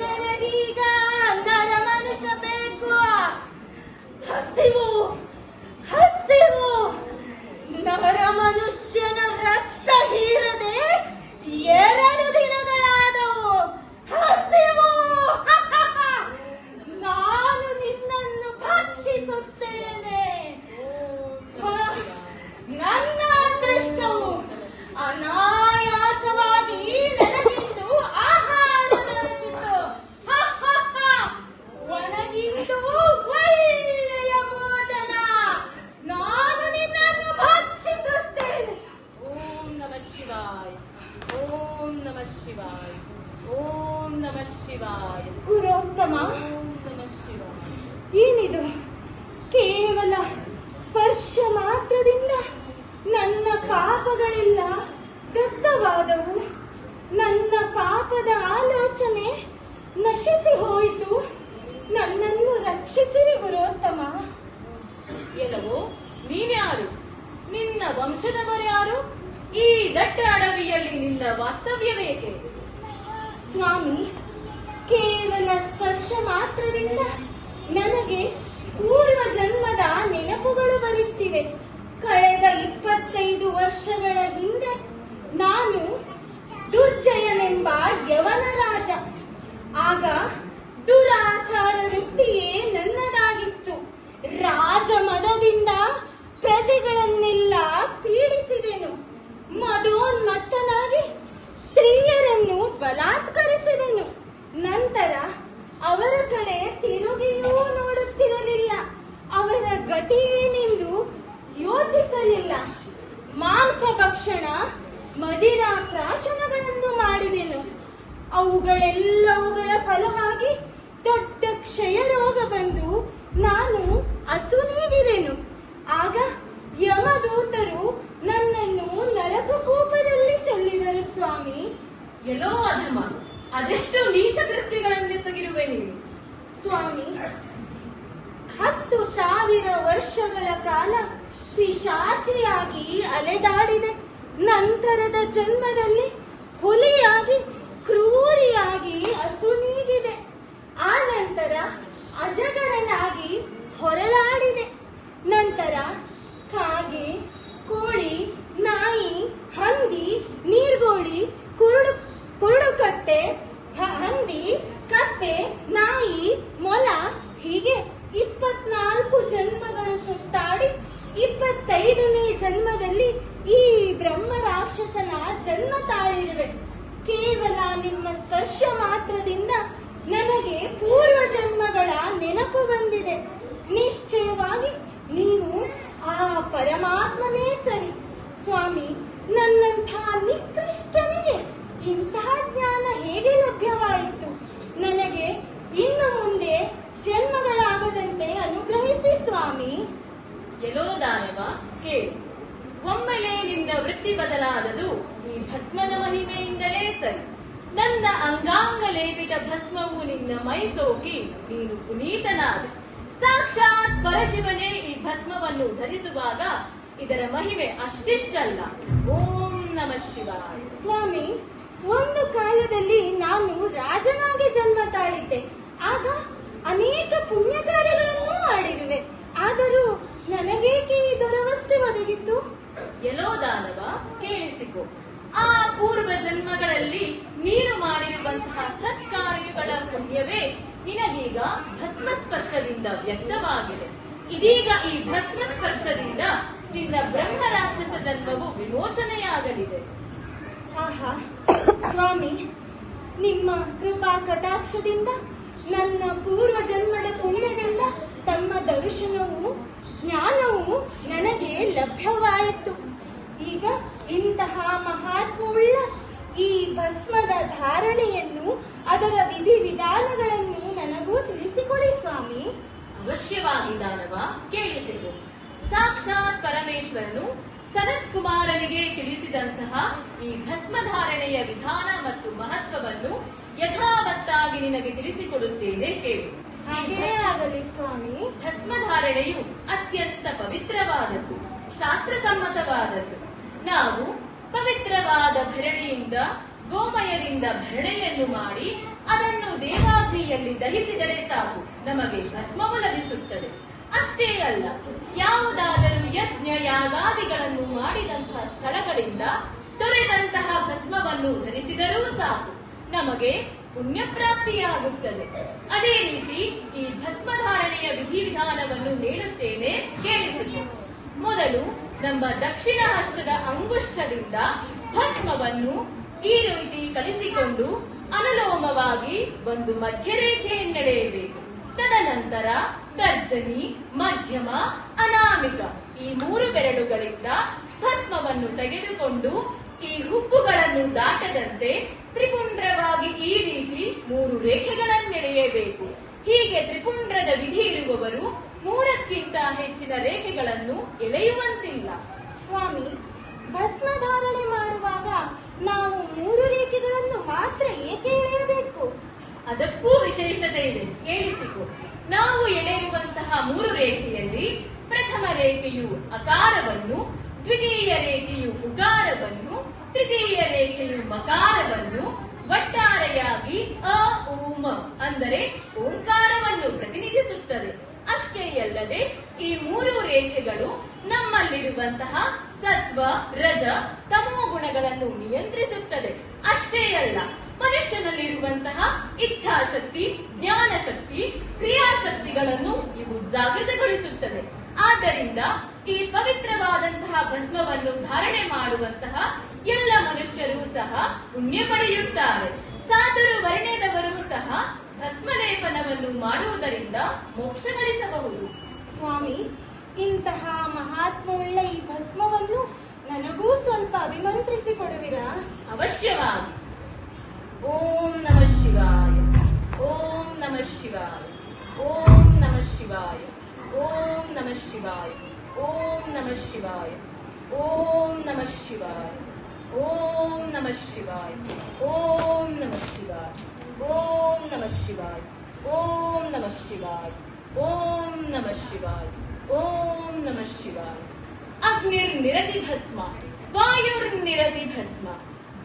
Amerika, nalaman na siya, Bengko! Hasi mo! ದತ್ತವಾದವು ನನ್ನ ಪಾಪದ ಆಲೋಚನೆ ನಶಿಸಿ ಹೋಯಿತು. ನನ್ನನ್ನು ರಕ್ಷಿಸಿರಿ ಗುರೋತ್ತಮ. ಎಲ್ಲವೋ ನೀನ್ಯಾರು ನಿನ್ನ ವಂಶದವರ್ಯಾರು ಈ ದಟ್ಟ ಅಡವಿಯಲ್ಲಿ ನಿನ್ನ ವಾಸ್ತವ್ಯವೇಕೆ? ಸ್ವಾಮಿ ಕೇವಲ ಸ್ಪರ್ಶ ಮಾತ್ರದಿಂದ ನನಗೆ ಪೂರ್ವ ಜನ್ಮದ ನೆನಪುಗಳು ಬರುತ್ತಿವೆ. ಕಳೆದ ಇಪ್ಪತ್ತೈದು ವರ್ಷಗಳ ಹಿಂದೆ ನಾನು ದುರ್ಜಯನೆಂಬ ಯವನ ರಾಜ. ಆಗ ದುರಾಚಾರ ವೃತ್ತಿಯೇ ನನ್ನದಾಗಿತ್ತು. ರಾಜ ಮದದಿಂದ ಪ್ರಜೆಗಳನ್ನೆಲ್ಲ ಪೀಡಿಸಿದೆನು. ಮದೋನ್ಮತ್ತನಾಗಿ ಸ್ತ್ರೀಯರನ್ನು ಬಲಾತ್ಕರಿಸಿದೆನು. ನಂತರ ಅವರ ಕಡೆ ತಿರುಗಿಯೂ ನೋಡುತ್ತಿರಲಿಲ್ಲ. ಅವರ ಗತಿಯೇನೆಂದು ಯೋಚಿಸಲಿಲ್ಲ. ಮಾಂಸ ಭಕ್ಷಣ ಮದಿರಾ ಪ್ರಾಶನಗಳನ್ನು ಮಾಡಿದೆನು. ಅವುಗಳೆಲ್ಲವುಗಳ ಫಲವಾಗಿ ದೊಡ್ಡ ಕ್ಷಯ ರೋಗ ಬಂದು ನಾನು ಅಸುನೀಗಿದೆನು ಆಗ ಯಮದೂತರು ನನ್ನನ್ನು ನರಕ ಕೋಪದಲ್ಲಿ ಚೆಲ್ಲಿದರು ಸ್ವಾಮಿ. ಎಲ್ಲೋ ಅಧಮ ಅದೆಷ್ಟು ನೀಚ ಕೃತ್ಯಗಳನ್ನೆಸಗಿರುವೆ ನೀನು ಸ್ವಾಮಿ ಹತ್ತು ಸಾವಿರ ವರ್ಷಗಳ ಕಾಲ ಪಿಶಾಚಿಯಾಗಿ ಅಲೆದಾಡಿದೆ. ನಂತರದ ಜನ್ಮದಲ್ಲಿ ಹುಲಿಯಾಗಿ ಕ್ರೂರಿಯಾಗಿ ಅಸುನೀಗಿದೆ ಆ ನಂತರ ಅಜಗರನಾಗಿ ಇಪ್ಪತ್ತೈದನೇ ಜನ್ಮದಲ್ಲಿ ಈ ಬ್ರಹ್ಮ ರಾಕ್ಷಸನ ಜನ್ಮ ತಾಳಿರುವೆ. ಕೇವಲ ನಿಮ್ಮ ಸ್ಪರ್ಶ ಮಾತ್ರದಿಂದ ನನಗೆ ಪೂರ್ವ ಜನ್ಮಗಳ ನೆನಪು ಬಂದಿದೆ. ನಿಶ್ಚಯವಾಗಿ ನೀವು ಆ ಪರಮಾತ್ಮನೇ ಸರಿ. ಸ್ವಾಮಿ ನನ್ನಂಥ ನಿಕೃಷ್ಟನಿಗೆ ಇಂತಹ ಜ್ಞಾನ ಹೇಗೆ ಲಭ್ಯವಾಯಿತು? ನನಗೆ ಇನ್ನು ಮುಂದೆ ಜನ್ಮಗಳಾಗದಂತೆ ಅನುಗ್ರಹಿಸಿ, ಸ್ವಾಮಿ. ಎಲ್ಲೋ ಕೇಳು ಒಮ್ಮೆಲೆ ನಿನ್ನ ವೃತ್ತಿ ಬದಲಾದದು, ಈ ಭಸ್ಮದ ಮಹಿಮೆಯಿಂದಲೇ ಸರಿ. ನನ್ನ ಅಂಗಾಂಗ ಲೇಪಿತ ಭಸ್ಮವು ನಿನ್ನ ಮೈ ಸೋಕಿ ನೀನು ಪುನೀತನಾದೆ. ಸಾಕ್ಷಾತ್ ಪರಶಿವನೇ ಈ ಭಸ್ಮವನ್ನು ಧರಿಸುವಾಗ ಇದರ ಮಹಿಮೆ ಅಷ್ಟಿಷ್ಟಲ್ಲ. ಓಂ ನಮ ಶಿವ ಸ್ವಾಮಿ, ಒಂದು ಕಾಲದಲ್ಲಿ ನಾನು ರಾಜನಾಗಿ ಜನ್ಮ ತಾಳಿದ್ದೆ. ಆಗ ಅನೇಕ ಪುಣ್ಯ ಕಾರ್ಯಗಳನ್ನು ಮಾಡಿರುವೆ. ಆದರೂ ನನಗೇಕೆ ಈ ದುರವಸ್ಥೆ ಒದಗಿತ್ತು ಎಲ್ಲೋ ದಾನವ ಕೇಳಿಸಿಕೊ ಆ ಪೂರ್ವ ಜನ್ಮಗಳಲ್ಲಿ ನೀನು ಮಾಡಿರುವಂತಹ ಸತ್ಕಾರ್ಯಗಳ ಪುಣ್ಯವೇ ನಿನಗೀಗ ಭಸ್ಮ ಸ್ಪರ್ಶದಿಂದ ವ್ಯಕ್ತವಾಗಿದೆ. ಇದೀಗ ಈ ಭಸ್ಮ ಸ್ಪರ್ಶದಿಂದ ನಿನ್ನ ಬ್ರಹ್ಮ ರಾಕ್ಷಸ ಜನ್ಮವು ವಿಮೋಚನೆಯಾಗಲಿದೆ. ಆಹಾ, ಸ್ವಾಮಿ, ನಿಮ್ಮ ಕೃಪಾ ಕಟಾಕ್ಷದಿಂದ ನನ್ನ ಪೂರ್ವ ಜನ್ಮದ ಪುಣ್ಯದಿಂದ ತಮ್ಮ ದರ್ಶನವು ನನಗೆ ಲಭ್ಯವಾಯಿತು. ಈಗ ಇಂತಹ ಮಹಾತ್ಮವುಳ್ಳ ಈ ಭಸ್ಮದ ಧಾರಣೆಯನ್ನು ಅದರ ವಿಧಿ ವಿಧಾನಗಳನ್ನು ನನಗೂ ತಿಳಿಸಿಕೊಡಿ ಸ್ವಾಮಿ. ಅವಶ್ಯವಾಗಿ ದಾನವ ಕೇಳಿಸಿತು ಸಾಕ್ಷಾತ್ ಪರಮೇಶ್ವರನು ಸನತ್ ಕುಮಾರನಿಗೆ ತಿಳಿಸಿದಂತಹ ಈ ಭಸ್ಮಧಾರಣೆಯ ವಿಧಾನ ಮತ್ತು ಮಹತ್ವವನ್ನು ಯಥಾವತ್ತಾಗಿ ನಿನಗೆ ತಿಳಿಸಿಕೊಡುತ್ತೇನೆ ಕೇಳಿ. ಹಾಗೆಯೇ ಹಾಗೇ ಆಗಲಿ ಸ್ವಾಮಿ. ಭಸ್ಮಧಾರಣೆಯು ಅತ್ಯಂತ ಪವಿತ್ರವಾದದ್ದು ಶಾಸ್ತ್ರಸಮ್ಮತವಾದದ್ದು. ನಾವು ಪವಿತ್ರವಾದ ಭರಣಿಯಿಂದ ಗೋಮಯದಿಂದ ಭರಣೆಯನ್ನು ಮಾಡಿ ಅದನ್ನು ದೇವಾಗ್ನಿಯಲ್ಲಿ ದಹಿಸಿದರೆ ಸಾಕು. ನಮಗೆ ಭಸ್ಮವು ಲಭಿಸುತ್ತದೆ. ಅಷ್ಟೇ ಅಲ್ಲ, ಯಾವುದಾದರೂ ಯಜ್ಞ ಯಾಗಾದಿಗಳನ್ನು ಮಾಡಿದಂತಹ ಸ್ಥಳಗಳಿಂದ ದೊರೆದಂತಹ ಭಸ್ಮವನ್ನು ಧರಿಸಿದರೂ ಸಾಕು. ನಮಗೆ ಪುಣ್ಯಪ್ರಾಪ್ತಿಯಾಗುತ್ತದೆ. ಅದೇ ರೀತಿ ಈ ಭಸ್ಮಧಾರಣೆಯ ವಿಧಿವಿಧಾನವನ್ನು ಹೇಳುತ್ತೇನೆ ಕೇಳಿಸಿಕೊ ಮೊದಲು ನಮ್ಮ ದಕ್ಷಿಣ ಹಸ್ತದ ಅಂಗುಷ್ಟದಿಂದ ಭಸ್ಮವನ್ನು ಈ ರೀತಿ ಕಲಿಸಿಕೊಂಡು ಅನುಲೋಮವಾಗಿ ಒಂದು ಮಧ್ಯರೇಖೆಯನ್ನೆಳೆಯಬೇಕು. ತದನಂತರ ತರ್ಜನಿ ಮಧ್ಯಮ, ಅನಾಮಿಕ ಈ ಮೂರು ಬೆರಳುಗಳಿಂದ ಭಸ್ಮವನ್ನು ತೆಗೆದುಕೊಂಡು ಈ ಹುಬ್ಬುಗಳನ್ನು ದಾಟದಂತೆ ತ್ರಿಪುಂಡ್ರವಾಗಿ ಈ ರೀತಿ ಮೂರು ರೇಖೆಗಳನ್ನೆಳೆಯಬೇಕು. ಹೀಗೆ ತ್ರಿಪುಂಡ್ರದ ವಿಧಿ ಇರುವವರು ಮೂರಕ್ಕಿಂತ ಹೆಚ್ಚಿನ ರೇಖೆಗಳನ್ನು ಎಳೆಯುವಂತಿಲ್ಲ. ಸ್ವಾಮಿ ಭಸ್ಮ ಧಾರಣೆ ಮಾಡುವಾಗ ನಾವು ಮೂರು ರೇಖೆಗಳನ್ನು ಮಾತ್ರ ಏಕೆ ಎಳೆಯಬೇಕು? ಅದಕ್ಕೂ ವಿಶೇಷತೆ ಇದೆ. ಕೇಳಿಸಿಕೊ. ನಾವು ಎಳೆಯುವಂತಹ ಮೂರು ರೇಖೆಯಲ್ಲಿ ಪ್ರಥಮ ರೇಖೆಯು ಅಕಾರವನ್ನು ದ್ವಿತೀಯ ರೇಖೆಯು ಉಕಾರವನ್ನು ತೃತೀಯ ರೇಖೆಯು ಮಕಾರವನ್ನು ಒಟ್ಟಾರೆಯಾಗಿ ಅ ಉಮ ಅಂದರೆ ಓಂಕಾರವನ್ನು ಪ್ರತಿನಿಧಿಸುತ್ತದೆ. ಅಷ್ಟೇ ಅಲ್ಲದೆ ಈ ಮೂರು ರೇಖೆಗಳು ನಮ್ಮಲ್ಲಿರುವಂತಹ ಸತ್ವ, ರಜ, ತಮೋ ಗುಣಗಳನ್ನು ನಿಯಂತ್ರಿಸುತ್ತದೆ. ಅಷ್ಟೇ ಅಲ್ಲ ಮನುಷ್ಯನಲ್ಲಿರುವಂತಹ ಇಚ್ಛಾಶಕ್ತಿ ಜ್ಞಾನ ಶಕ್ತಿ ಕ್ರಿಯಾಶಕ್ತಿಗಳನ್ನು ಇವು ಜಾಗೃತಗೊಳಿಸುತ್ತದೆ. ಆದ್ದರಿಂದ ಈ ಪವಿತ್ರವಾದಂತಹ ಭಸ್ಮವನ್ನು ಧಾರಣೆ ಮಾಡುವಂತಹ ಎಲ್ಲ ಮನುಷ್ಯರು ಸಹ ಪುಣ್ಯ ಪಡೆಯುತ್ತಾರೆ. ಸಾಧುರು ವರ್ಣದವರು ಸಹ ಭಸ್ಮಲೇಪನವನ್ನು ಮಾಡುವುದರಿಂದ ಮೋಕ್ಷ ಗಳಿಸಬಹುದು. ಸ್ವಾಮಿ ಇಂತಹ ಮಹಾತ್ಮವುಳ್ಳ ಈ ಭಸ್ಮವನ್ನು ನನಗೂ ಸ್ವಲ್ಪ ಅಭಿಮಂತ್ರಿಸಿ ಕೊಡುವಿರಾ? ಅವಶ್ಯವಾಗಿ. ಓಂ ನಮ ಶಿವಾಯ. ಓಂ ನಮ ಶಿವಾಯ. ಓಂ ನಮ ಶಿವಾಯ. ಓಂ ನಮ ಶಿವಾಯ. ಓಂ ನಮ ಶಿವಾಯ. ಓಂ ನಮ ಶಿವಾಯ. ओम नमः शिवाय, ओम नमः शिवाय, ओम नमः शिवाय, ओम नमः शिवाय, ओम नमः शिवाय, ओम नमः शिवाय। अग्निर्निरति भस्म वायुर्निरति भस्म,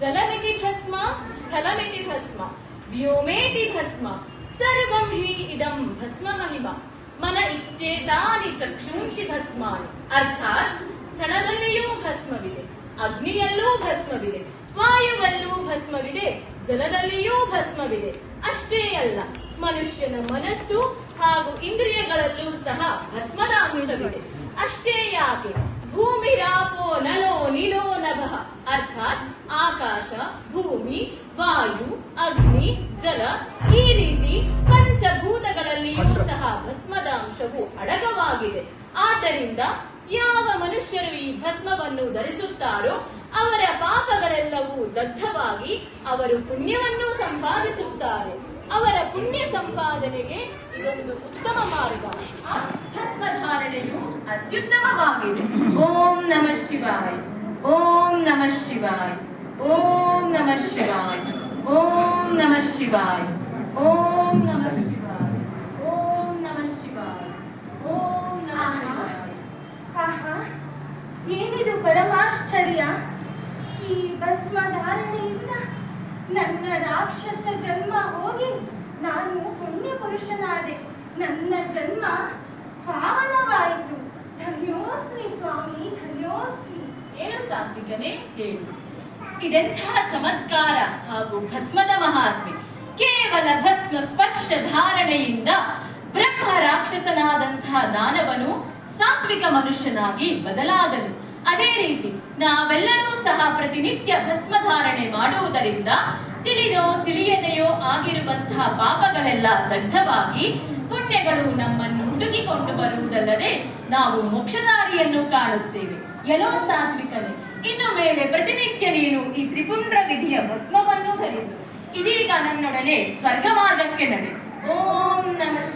जलमिति भस्म, स्थलमिति भस्म, व्योमेति भस्म, सर्वं हि इदं भस्म महिमा। मन इत्येतानि चक्षुंषि भस्मानि, अर्थात् ಸ್ಥಳದಲ್ಲಿಯೂ ಭಸ್ಮವಿದೆ ಅಗ್ನಿಯಲ್ಲೂ ಭಸ್ಮವಿದೆ, ವಾಯುವಲ್ಲೂ ಭಸ್ಮವಿದೆ, ಜಲದಲ್ಲಿಯೂ ಭಸ್ಮವಿದೆ. ಅಷ್ಟೇ ಅಲ್ಲ, ಮನುಷ್ಯನ ಮನಸ್ಸು ಹಾಗೂ ಇಂದ್ರಿಯಗಳಲ್ಲೂ ಸಹ ಭಸ್ಮದ ಅಂಶವಿದೆ ಅಷ್ಟೇ ಯಾಕೆ? ಭೂಮಿರಾಪೋ ನಲೋ ನಿಲೋ ನಭಃ. ಅರ್ಥಾತ್ ಆಕಾಶ, ಭೂಮಿ, ವಾಯು, ಅಗ್ನಿ, ಜಲ ಈ ರೀತಿ ಪಂಚಭೂತಗಳಲ್ಲಿಯೂ ಸಹ ಭಸ್ಮದ ಅಂಶವು ಅಡಕವಾಗಿದೆ. ಆದ್ದರಿಂದ ಯಾವ ಮನುಷ್ಯರು ಈ ಭಸ್ಮವನ್ನು ಧರಿಸುತ್ತಾರೋ ಅವರ ಪಾಪಗಳೆಲ್ಲವೂ ದಗ್ಧವಾಗಿ ಅವರು ಪುಣ್ಯವನ್ನು ಸಂಪಾದಿಸುತ್ತಾರೆ. ಅವರ ಪುಣ್ಯ ಸಂಪಾದನೆಗೆ ಇದೊಂದು ಉತ್ತಮ ಮಾರ್ಗ. ಭಸ್ಮಧಾರಣೆಯು ಅತ್ಯುತ್ತಮವಾಗಿದೆ. ಓಂ ನಮ ಶಿವಾಯ. ಓಂ ನಮ ಶಿವಾಯ. ಓಂ ನಮ ಶಿವಾಯ. ಓಂ ನಮ ಶಿವಾಯ. ಓಂ ನಮ ಶಿವಾಯ ಓಂ ನಮ ಶಿವಾಯ ಓಂ ನಮ ಶಿವಾಯ ಆಹಾ ಏನಿದು ಪರಮಾಶ್ಚರ್ಯ? ಈ ಭಸ್ಮ ಧಾರಣೆಯಿಂದ ನನ್ನ ರಾಕ್ಷಸ ಜನ್ಮ ಹೋಗಿ ನಾನು ಪುಣ್ಯ ಪುರುಷನಾದೆ ನನ್ನ ಜನ್ಮ ಪಾವನವಾಯಿತು. ಧನ್ಯೋಸ್ಮಿ ಸ್ವಾಮಿ, ಧನ್ಯೋಸ್ಮಿ. ಏನು ಸಾತ್ವಿಕನೇ? ಹೇಳು. ಇದೆಂತಹ ಚಮತ್ಕಾರ ಹಾಗೂ ಭಸ್ಮದ ಮಹಾತ್ಮೆ. ಕೇವಲ ಭಸ್ಮ ಸ್ಪರ್ಶ ಧಾರಣೆಯಿಂದ ಬ್ರಹ್ಮ ರಾಕ್ಷಸನಾದಂತಹ ದಾನವನು ಸಾತ್ವಿಕ ಮನುಷ್ಯನಾಗಿ ಬದಲಾದನು. ಅದೇ ರೀತಿ ನಾವೆಲ್ಲರೂ ಸಹ ಪ್ರತಿನಿತ್ಯ ಭಸ್ಮ ಧಾರಣೆ ಮಾಡುವುದರಿಂದ ತಿಳಿದೋ ತಿಳಿಯದೆಯೋ ಆಗಿರುವಂತಹ ಪಾಪಗಳೆಲ್ಲ ದಗ್ಧವಾಗಿ ಪುಣ್ಯಗಳು ನಮ್ಮನ್ನು ಹುಡುಕಿಕೊಂಡು ಬರುವುದಲ್ಲದೆ ನಾವು ಮೋಕ್ಷದಾರಿಯನ್ನು ಕಾಣುತ್ತೇವೆ. ಎಲ್ಲೋ ಸಾತ್ವಿಕನೆ, ಇನ್ನು ಮೇಲೆ ಪ್ರತಿನಿತ್ಯ ನೀನು ಈ ತ್ರಿಪುಂಡ್ರ ವಿಧಿಯ ಭಸ್ಮವನ್ನು ಧರಿಸು. ಇದೀಗ ನನ್ನೊಡನೆ ಸ್ವರ್ಗ ಮಾರ್ಗಕ್ಕೆ ನಡೆ. ಓಂ ನಮಃ.